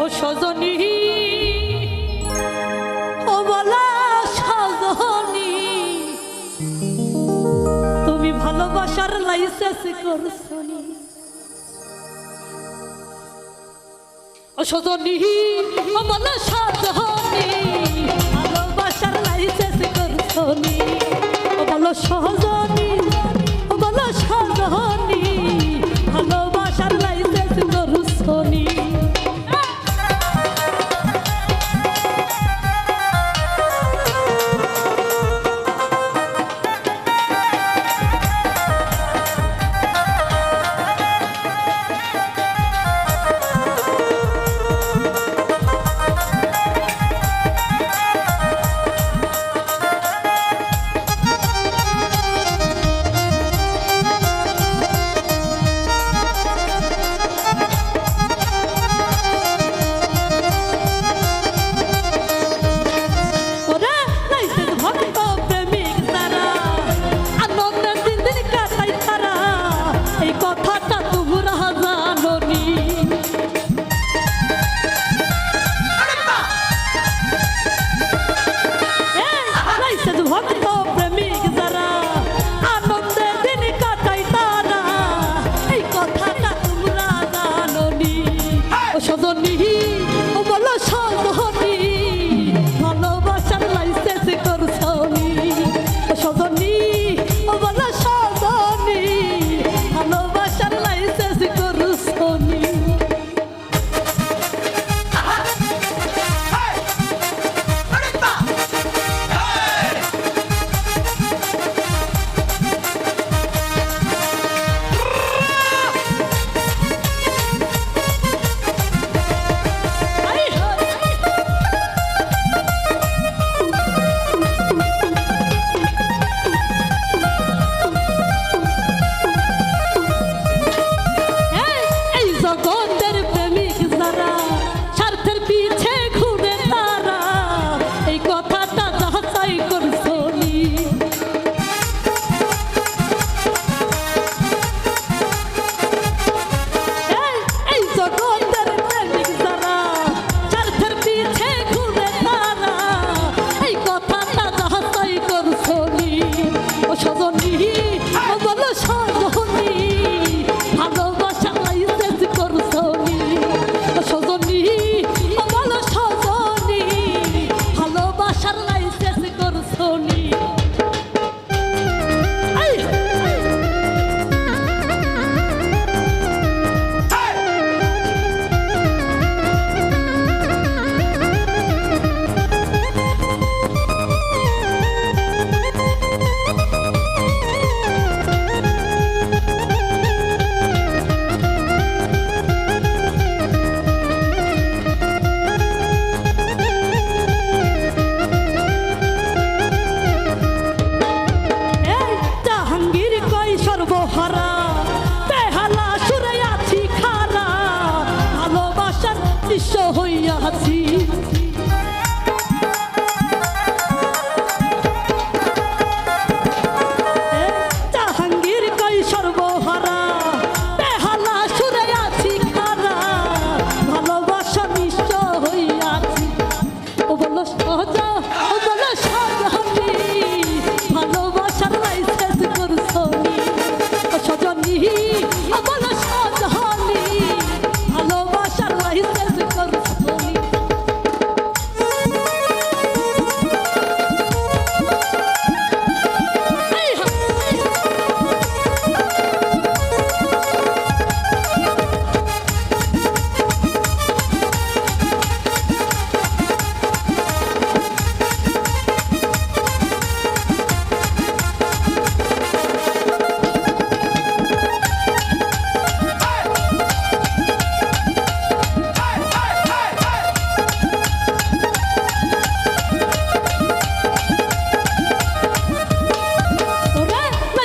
ও সজনী, ও বলা সজনী, তুমি ভালোবাসার লাইসেন্স করছনি। ও সজনী, ও বলা সজনী, ভালোবাসার লাইসেন্স করছনি। ও বলো Sajani.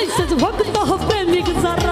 Ladies and gentlemen, welcome to Hofbeer Mikkelsar.